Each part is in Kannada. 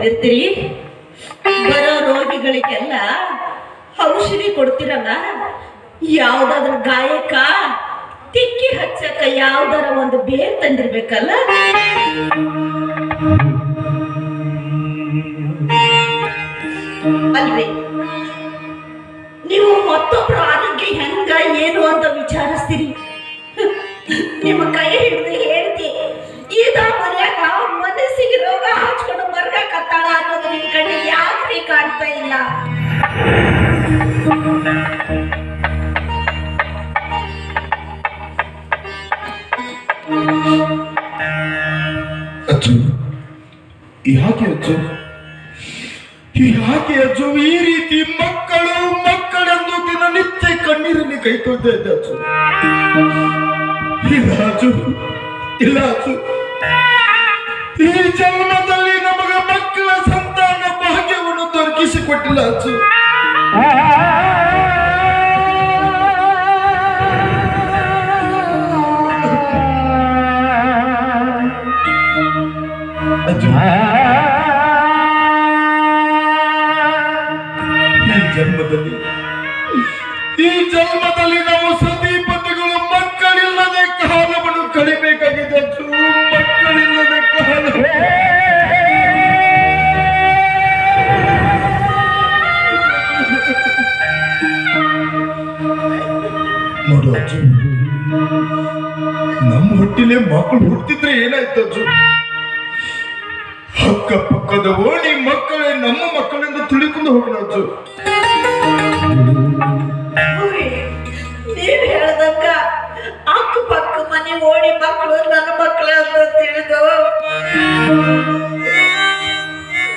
ಹೇಳ್ತೀರಿ ಬರೋ ರೋಗಿಗಳಿಗೆಲ್ಲ ಔಷಧಿ ಕೊಡ್ತಿರಲ್ಲ? ಯಾವ್ದಾದ್ರ ಗಾಯಕ, ತಿಕ್ಕಿ ಹಚ್ಚಕ ಯಾವ್ದಾರ ಒಂದು ಬೇರ್ ತಂದಿರ್ಬೇಕಲ್ಲ? ಅಲ್ರಿ ನೀವು ಮತ್ತೊಬ್ರ ಆರೋಗ್ಯ ಹೆಂಗ, ಏನು ಅಂತ ವಿಚಾರಿಸ್ತೀರಿ? ಅಜ್ಜು ಯಾಕೆ ಅಜ್ಜು ಯಾಕೆ ಅಜ್ಜು ಈ ರೀತಿ ಮಕ್ಕಳು ಮಕ್ಕಳೆಂದು ದಿನನಿತ್ಯ ಕಣ್ಣೀರನ್ನು ಕೈ ತೊಳ್ತಾ ಇದ್ದೆ ಅಜ್ಜು ಇಲ್ಲ ಅಜ್ಜು ಇಲ್ಲ ಅಜ್ಜು ಈ ಜನ್ಮದಲ್ಲಿ ನಮಗೆ ಮಕ್ಕಳ ಸಂತಾನ ಭಾಗ್ಯವನ್ನು ದೊರಕಿಸಿಕೊಟ್ಟಿಲ್ಲ ಅಜ್ಜು ಈ ಜನ್ಮದಲ್ಲಿ ಈ ಜನ್ಮದಲ್ಲಿ ನಾವು ಸತೀಪತಿಗಳು ಮಕ್ಕಳಿಲ್ಲದೆ ಕಾಲವನ್ನು ಕಳಿಬೇಕಾಗಿದೆ. ಮಕ್ಕಳಿಲ್ಲದ ಕಾಲ ನೋಡು ನಮ್ಮ ಹುಟ್ಟಿಲೆ ಮಕ್ಕಳು ಹುಟ್ಟಿದ್ರೆ ಏನಾಯ್ತು ಅಜ್ಜು? ಅಕ್ಕಪಕ್ಕದ ಓಣಿ ಮಕ್ಕಳೇ ನಮ್ಮ ಮಕ್ಕಳೆಂದು ತಿಳಿಕೊಂಡು ಹೋಗೋಣ ಅಜ್ಜು ಅವ್ರಿ, ನೀವ್ ಹೇಳ್ದಂಗ ಅಕ್ಕಪಕ್ಕ ಮನೆ ಓಣಿ ಮಕ್ಕಳು ನನ್ನ ಮಕ್ಕಳು ಅಂತ ತಿಳಿದವ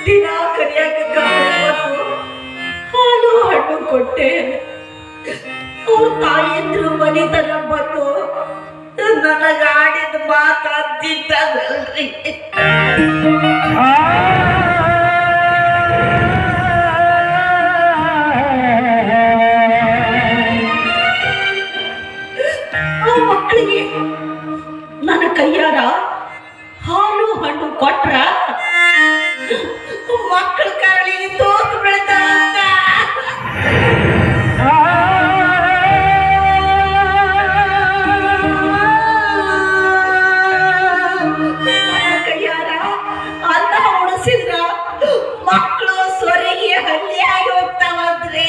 ದಿನ ಕರಿಯಾಕ ಬಂದು ಹಾಲು ಹಣ್ಣು ಕೊಟ್ಟೆ. ಅವ್ರ ತಾಯಿದ್ರು ಮನಿತನ ಬಂದು ನನಗ ಆಡಿದ ಮಾತಾಡ್ತಿದ್ದಲ್ರಿ ಕೈಯಾರ ಹಾಲು ಹಣ್ಣು ಕೊಟ್ರ ಮಕ್ಕಳ ಕರಳಿಗೆ ತೋತು ಬೆಳೆದಂತ ಕೈಯಾರ ಅನ್ನ ಉಣಿಸಿದ್ರ ಮಕ್ಕಳು ಸ್ವರಿಗೆ ಹಳ್ಳಿಯಾಗಿ ಹೋಗ್ತಾವಂದ್ರಿ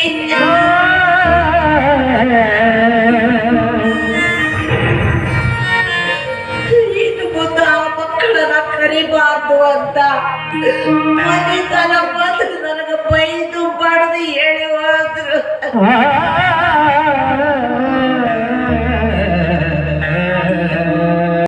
ಅಂತ. ಮನೆ ತನ ಬಂದು ನನಗೆ ಬೈದು ಬಡ್ದು ಹೇಳಿ ಹೋದ್ರು